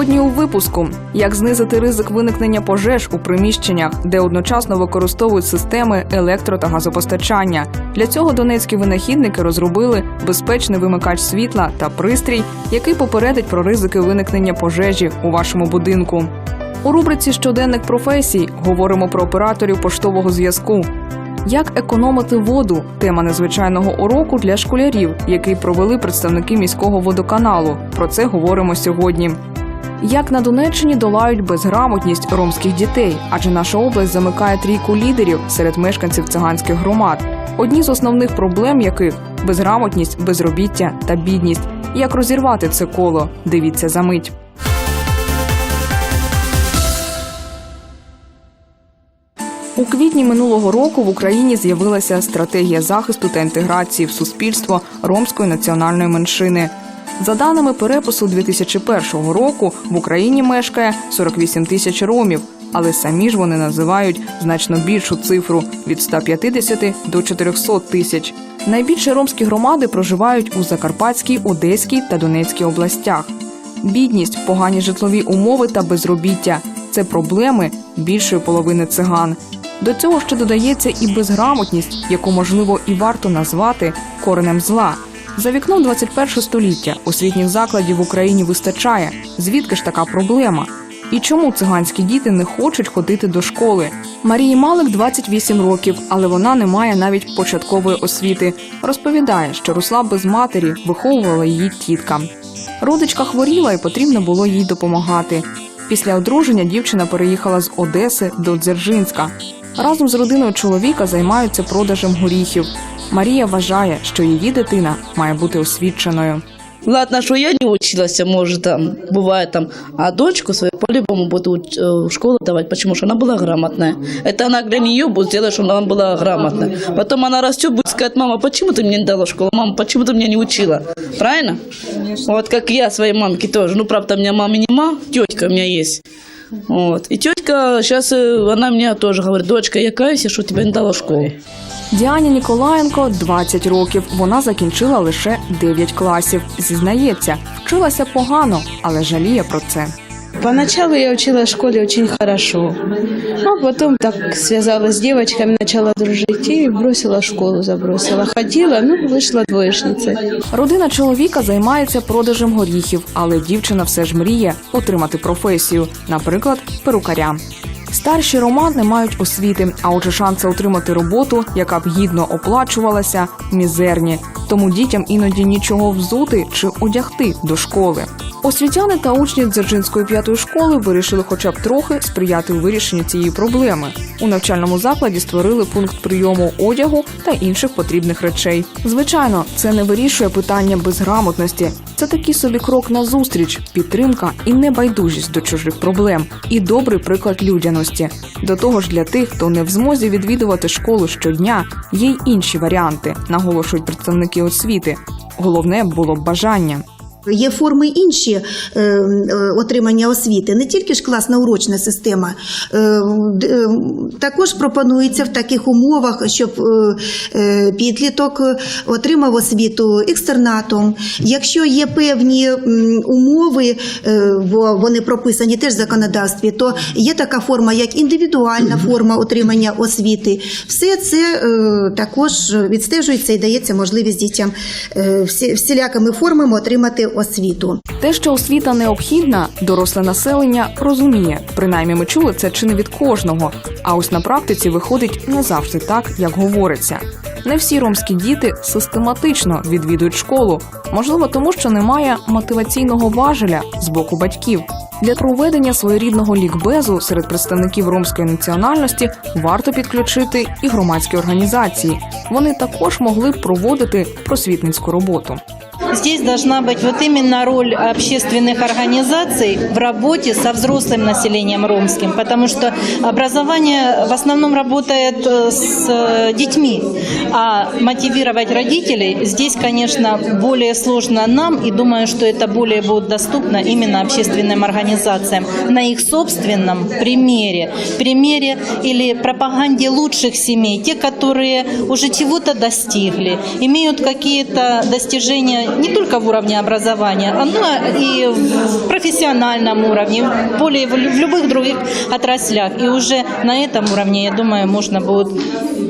Сьогодні у випуску як знизити ризик виникнення пожеж у приміщеннях, де одночасно використовують системи електро та газопостачання. Для цього донецькі винахідники розробили безпечний вимикач світла та пристрій, який попередить про ризики виникнення пожежі у вашому будинку. У рубриці Щоденник професій говоримо про операторів поштового зв'язку. Як економити воду тема незвичайного уроку для школярів, який провели представники міського водоканалу. Про це говоримо сьогодні. Як на Донеччині долають безграмотність ромських дітей, адже наша область замикає трійку лідерів серед мешканців циганських громад. Одні з основних проблем яких безграмотність, безробіття та бідність. Як розірвати це коло? Дивіться за мить. У квітні минулого року в Україні з'явилася стратегія захисту та інтеграції в суспільство ромської національної меншини. За даними перепису 2001 року, в Україні мешкає 48 тисяч ромів, але самі ж вони називають значно більшу цифру від 150 до 400 тисяч. Найбільше ромські громади проживають у Закарпатській, Одеській та Донецькій областях. Бідність, погані житлові умови та безробіття це проблеми більшої половини циган. До цього ще додається і безграмотність, яку можливо і варто назвати коренем зла. За вікном 21 століття освітніх закладів в Україні вистачає. Звідки ж така проблема? І чому циганські діти не хочуть ходити до школи? Марії Малик 28 років, але вона не має навіть початкової освіти. Розповідає, що росла без матері, виховувала її тітка. Родичка хворіла і потрібно було їй допомагати. Після одруження дівчина переїхала з Одеси до Дзержинська. Разом з родиною чоловіка займаються продажем горіхів. Марія вважає, що її дитина має бути освіченою. Ладно, что я не училась, может, там, бывает там, а дочку свою по-любому буду уч- э, в школу давать, почему что она была грамотная. Это она для нее будет сделать, чтобы она была грамотная. Потом она растет, будет сказать, мама, почему ты мне не дала школу? Мама, почему ты меня не учила? Правильно? Вот как я своей мамке тоже. Ну, правда, у меня мамы нема, тетка у меня есть. Вот. И тетка сейчас, она мне тоже говорит, дочка, я каюсь, что тебя не дала школу. Діані Ніколаєнко 20 років. Вона закінчила лише 9 класів. Зізнається, вчилася погано, але жаліє про це. Поначалу я училась в школе очень хорошо, а потом так связалась с девочками, начала дружить и бросила школу, забросила. Ходила, ну, вышла двоечницей. Родина чоловіка займається продажем горіхів, але дівчина все ж мріє отримати професію, наприклад, перукаря. Старші роман не мають освіти, а отже, шанси отримати роботу, яка б гідно оплачувалася, мізерні. Тому дітям іноді нічого взути чи одягти до школи. Освітяни та учні Дзержинської п'ятої школи вирішили, хоча б трохи сприяти у вирішенні цієї проблеми. У навчальному закладі створили пункт прийому одягу та інших потрібних речей. Звичайно, це не вирішує питання безграмотності. Це такий собі крок назустріч, підтримка і небайдужість до чужих проблем, і добрий приклад людяності. До того ж, для тих, хто не в змозі відвідувати школу щодня, є й інші варіанти, наголошують представники освіти. Головне було б бажання. Є форми інші е, е, отримання освіти, не тільки ж класна урочна система. Е, також пропонується в таких умовах, щоб підліток отримав освіту екстернатом. Якщо є певні умови, бо вони прописані теж в законодавстві, то є така форма, як індивідуальна форма отримання освіти. Все це також відстежується і дається можливість дітям всі- всілякими формами отримати освіту. Те, що освіта необхідна, доросле населення розуміє. Принаймні, ми чули це чи не від кожного. А ось на практиці виходить не завжди так, як говориться. Не всі ромські діти систематично відвідують школу, можливо, тому що немає мотиваційного важеля з боку батьків. Для проведення своєрідного лікбезу серед представників ромської національності варто підключити і громадські організації. Вони також могли б проводити просвітницьку роботу. Здесь должна быть вот именно роль общественных организаций в работе со взрослым населением ромским, потому что образование в основном работает э, с э, детьми, а мотивировать родителей здесь, конечно, более сложно нам, и думаю, что это более будет доступно именно общественным организациям на их собственном примере, примере или пропаганде лучших семей, те, которые уже чего-то достигли, имеют какие-то достижения не только в уровне образования, но и в профессиональном уровне, в более в лю- в любых других отраслях. И уже на этом уровне, я думаю, можно будет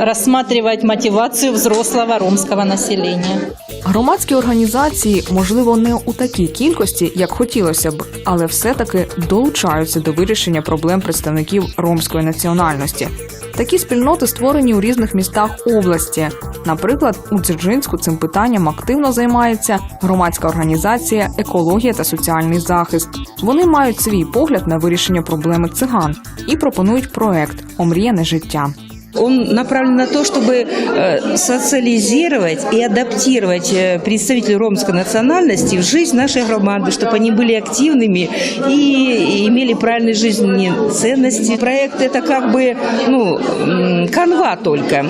рассматривать мотивацию взрослого ромского населения. Громадські організації, можливо, не у такій кількості, як хотілося б, але все-таки долучаються до вирішення проблем представників ромської національності. Такі спільноти створені у різних містах області. Наприклад, у Дзержинську цим питанням активно займається громадська організація Екологія та соціальний захист. Вони мають свій погляд на вирішення проблеми циган і пропонують проект Омріяне життя. Он направлен на то, чтобы э, социализировать и адаптировать э, представителей ромской национальности в жизнь нашей громады, чтобы они были активными и имели правильные жизненные ценности. Проект это как бы ну, м, канва только,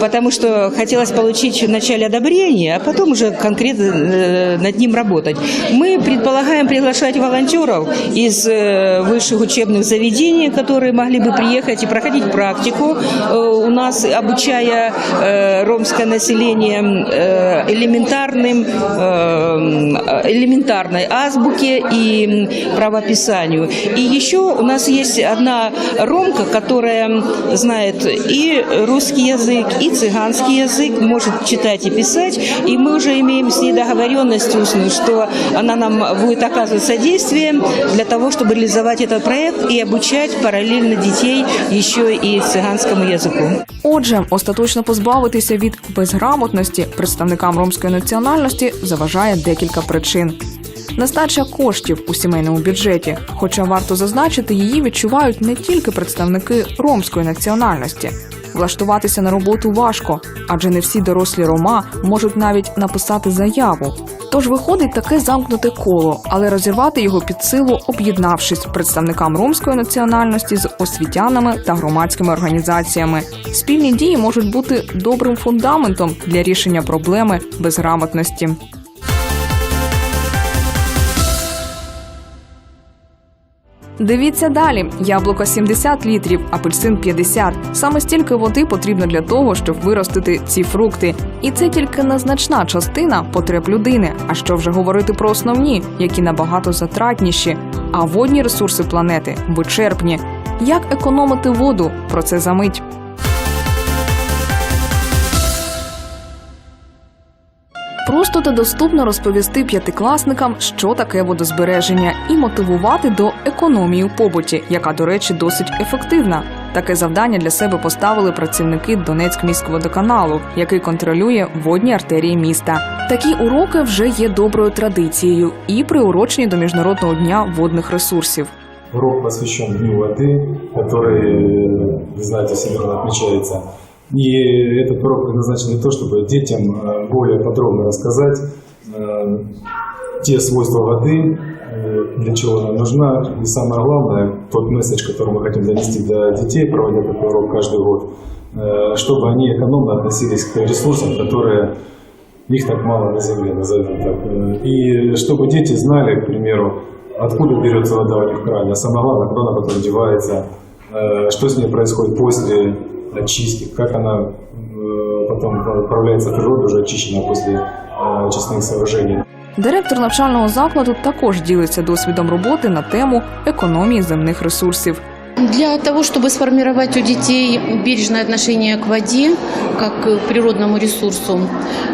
потому что хотелось получить вначале одобрение, а потом уже конкретно э, над ним работать. Мы предполагаем приглашать волонтеров из э, высших учебных заведений, которые могли бы приехать и проходить практику э, у нас, обучая э, ромское население э, элементарным, э, элементарной азбуке и правописанию. И еще у нас есть одна ромка, которая знает и русский язык, и цыганский язык, может читать и писать. И мы уже имеем с ней договоренность устную, что она нам будет оказывать содействие для того, чтобы реализовать этот проект и обучать параллельно детей еще и цыганскому языку. Отже, остаточно позбавитися від безграмотності представникам ромської національності заважає декілька причин. Нестача коштів у сімейному бюджеті, хоча варто зазначити, її відчувають не тільки представники ромської національності. Влаштуватися на роботу важко, адже не всі дорослі рома можуть навіть написати заяву. Тож виходить таке замкнуте коло, але розірвати його під силу, об'єднавшись представникам ромської національності з освітянами та громадськими організаціями. Спільні дії можуть бути добрим фундаментом для рішення проблеми безграмотності. Дивіться далі: яблуко 70 літрів, апельсин 50. Саме стільки води потрібно для того, щоб виростити ці фрукти. І це тільки незначна частина потреб людини. А що вже говорити про основні, які набагато затратніші. А водні ресурси планети вичерпні. Як економити воду? Про це за Просто та доступно розповісти п'ятикласникам, що таке водозбереження, і мотивувати до економії у побуті, яка, до речі, досить ефективна. Таке завдання для себе поставили працівники Донецьк-міськводоканалу, який контролює водні артерії міста. Такі уроки вже є доброю традицією і приурочені до міжнародного дня водних ресурсів. Урок посвящен Дню воды, который, вы знаете, всемирно отмечается. И этот урок предназначен для того, чтобы детям э, более подробно рассказать э, те свойства воды, э, для чего она нужна, и самое главное, тот месседж, который мы хотим донести до детей, проводя такой урок каждый год, э, чтобы они экономно относились к ресурсам, которые их так мало на земле, назовем так. И чтобы дети знали, к примеру, откуда берется вода у них в кране, а самое главное, куда она потом девается, что с ней происходит после очистки, как она э, потом отправляется в природу, уже очищенная после э, очистных сооружений. Директор навчального закладу також ділиться досвідом роботи на тему економії земних ресурсів. Для того, чтобы сформировать у детей бережное отношение к воде, как к природному ресурсу,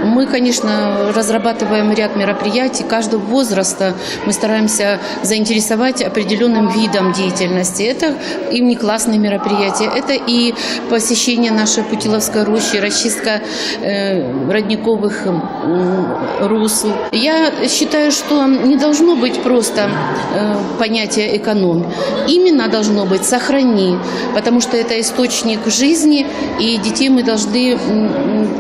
мы, конечно, разрабатываем ряд мероприятий каждого возраста. Мы стараемся заинтересовать определенным видом деятельности. Это и внеклассные мероприятия, это и посещение нашей Путиловской рощи, расчистка э, родниковых русл. Я считаю, что не должно быть просто э, понятия экономь. Именно должно быть сохрани, потому что это источник жизни, и детей мы должны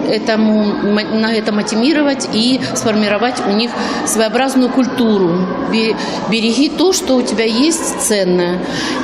этому, на это мотивировать и сформировать у них своеобразную культуру. Бе- Береги то, что у тебя есть ценное.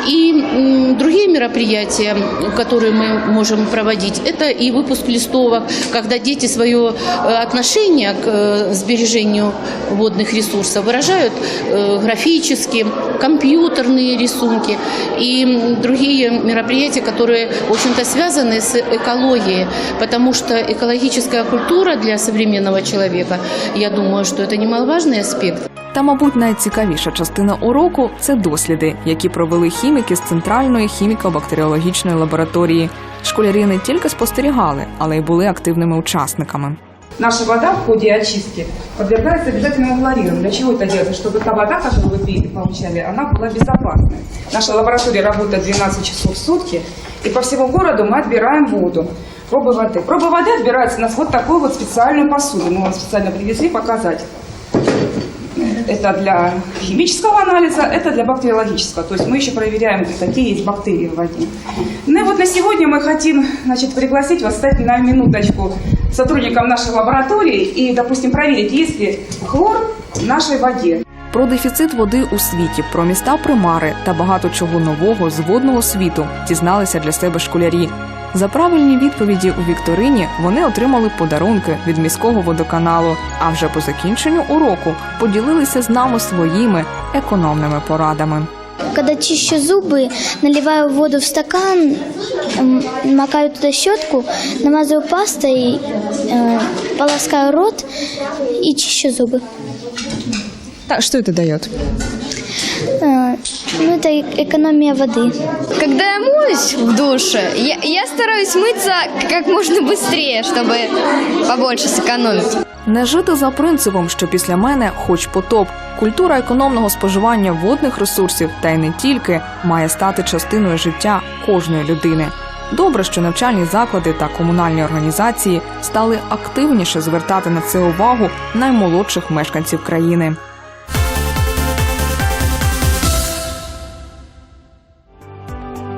И другие мероприятия, которые мы можем проводить, это и выпуск листовок, когда дети свое э, отношение к э, сбережению водных ресурсов выражают э, графически, компьютерные рисунки. И другие мероприятия, которые, в общем-то, связаны с экологией, потому что экологическая культура для современного человека, я думаю, что это немаловажный аспект. Та, мабуть, найцікавіша частина уроку це досліди, які провели хіміки з центральної хіміко-бактеріологічної лабораторії. Школярі не тільки спостерігали, але й були активними учасниками. Наша вода в ходе очистки подвергается обязательному хлорированию. Для чего это делается? Чтобы та вода, которую вы пили, получали, она была безопасной. Наша лаборатория работает 12 часов в сутки, и по всему городу мы отбираем воду, пробы воды. Пробы воды отбираются у нас вот такую вот специальную посуду. Мы вам специально привезли показать. Это для химического анализа, это для бактериологического. То есть мы еще проверяем, какие есть бактерии в воде. Ну и вот на сегодня мы хотим значит, пригласить вас стать на минуточку сотрудником нашей лаборатории и, допустим, проверить, есть ли хлор в нашей воде. Про дефіцит води у світі, про міста примари та багато чого нового з водного світу дізналися для себе школярі. За правильні відповіді у вікторині вони отримали подарунки від міського водоканалу. А вже по закінченню уроку поділилися з нами своїми економними порадами. Когда чищу зубы, наливаю воду в стакан, м, макаю туда щетку, намазываю пастой, э, полоскаю рот и чищу зубы. Так, что это дает? Э, ну, это э- экономия воды. Когда я моюсь в душе, я, я стараюсь мыться как можно быстрее, чтобы побольше сэкономить. Не жити за принципом, що після мене хоч потоп. Культура економного споживання водних ресурсів, та й не тільки, має стати частиною життя кожної людини. Добре, що навчальні заклади та комунальні організації стали активніше звертати на це увагу наймолодших мешканців країни.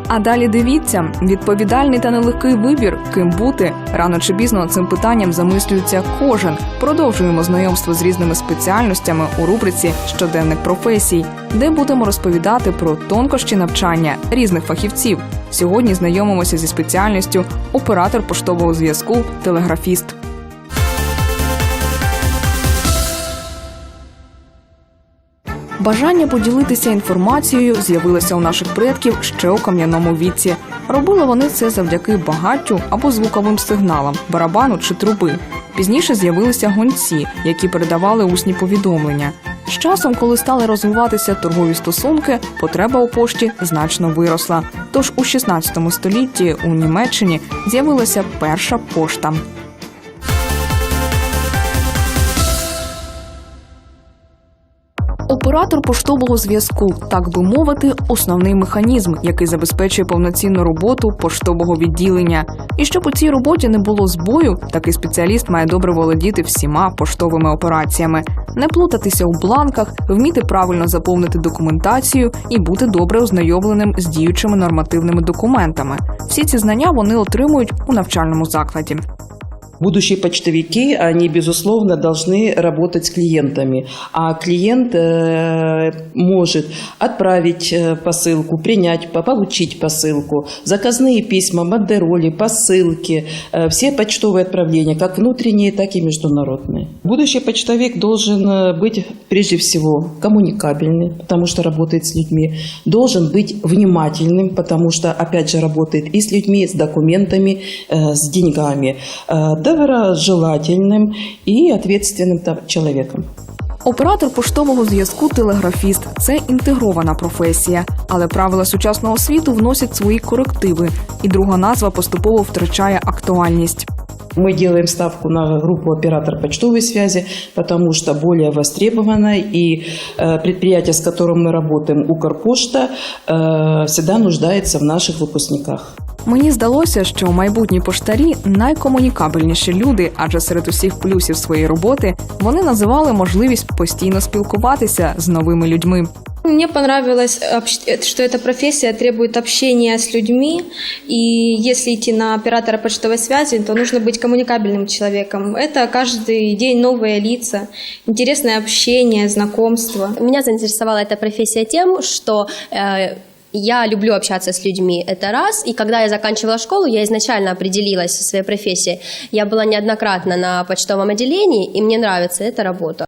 А далі дивіться, відповідальний та нелегкий вибір, ким бути. Рано чи пізно цим питанням замислюється кожен. Продовжуємо знайомство з різними спеціальностями у рубриці Щоденник професій, де будемо розповідати про тонкощі навчання різних фахівців. Сьогодні знайомимося зі спеціальністю оператор поштового зв'язку, телеграфіст. Бажання поділитися інформацією з'явилося у наших предків ще у кам'яному віці. Робили вони це завдяки багаттю або звуковим сигналам, барабану чи труби. Пізніше з'явилися гонці, які передавали усні повідомлення. З часом, коли стали розвиватися торгові стосунки, потреба у пошті значно виросла. Тож у 16 столітті у Німеччині з'явилася перша пошта. Оператор поштового зв'язку, так би мовити, основний механізм, який забезпечує повноцінну роботу поштового відділення. І щоб у цій роботі не було збою, такий спеціаліст має добре володіти всіма поштовими операціями, не плутатися у бланках, вміти правильно заповнити документацію і бути добре ознайомленим з діючими нормативними документами. Всі ці знання вони отримують у навчальному закладі. Будущие почтовики, они, безусловно, должны работать с клиентами. А клиент э, может отправить э, посылку, принять, по- получить посылку, заказные письма, бандероли, посылки, э, все почтовые отправления, как внутренние, так и международные. Будущий почтовик должен быть, прежде всего, коммуникабельный, потому что работает с людьми, должен быть внимательным, потому что, опять же, работает и с людьми, с документами, с деньгами, доброжелательным и ответственным та- человеком. Оператор поштового зв'язку телеграфіст це інтегрована професія, але правила сучасного світу вносять свої корективи, і друга назва поступово втрачає актуальність. Мы делаем ставку на группу оператор почтовой связи, потому что более востребована, и э, предприятие, с которым мы работаем, Укрпошта, э, всегда нуждается в наших выпускниках. Мені здалося, що майбутні поштарі найкомунікабельніші люди, адже серед усіх плюсів своєї роботи вони називали можливість постійно спілкуватися з новими людьми. Мне понравилось, общ- что эта профессия требует общения с людьми, и если идти на оператора почтовой связи, то нужно быть коммуникабельным человеком. Это каждый день новые лица, интересное общение, знакомство. Меня заинтересовала эта профессия тем, что э, я люблю общаться с людьми, это раз. И когда я заканчивала школу, я изначально определилась со своей профессией. Я была неоднократно на почтовом отделении, и мне нравится эта работа.